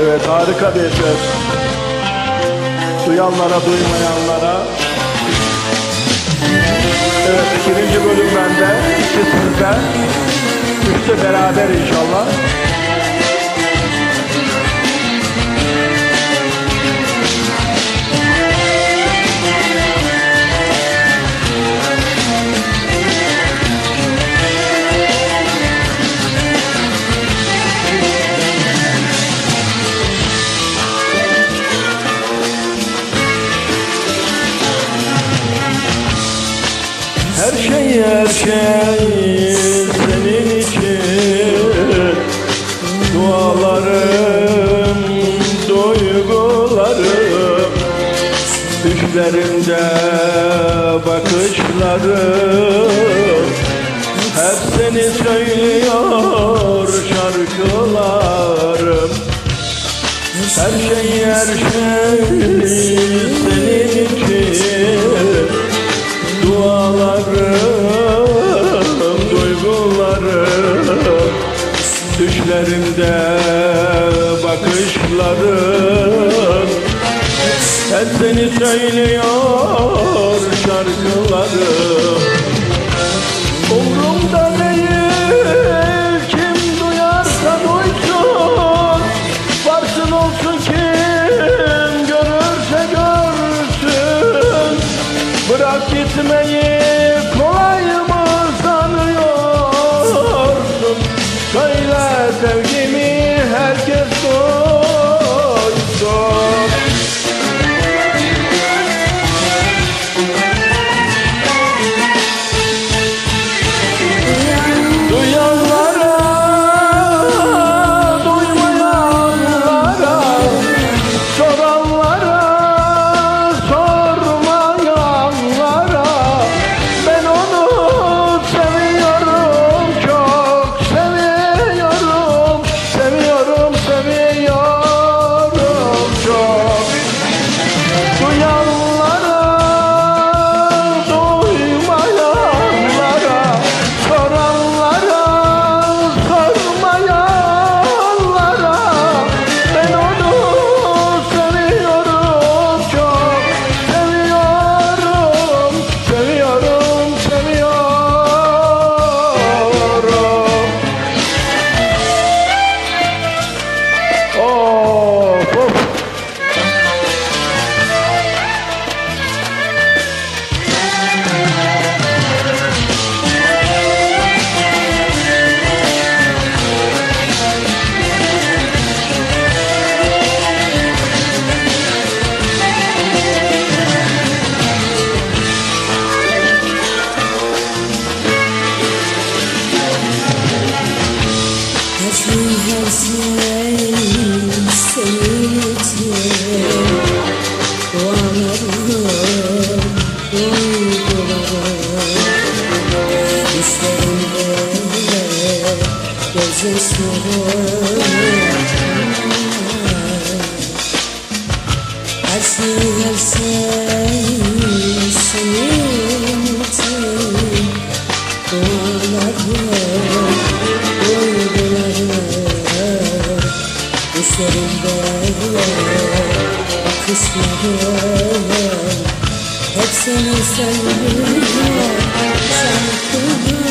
Evet harika bir söz. Duyanlara duymayanlara. Evet ikinci bölüm bende. iki sizde. Üçte beraber inşallah. Her şey her şey senin için. Dualarım, duygularım Düşlerimde bakışlarım. Hep seni söylüyor şarkılarım. Her şey her şey Düşlerimde bakışlarım Hep seni söylüyor şarkılarım Umrumda değil kim duyarsa duysun. Varsın olsun kim görürse görsün. Bırak gitmeyi Her şey her şey senin için Dualarım, duygularım Düşlerimde gözyaşlarım Her şey her Düşlerimde bakışlarım Hep seni söylüyor şarkılarım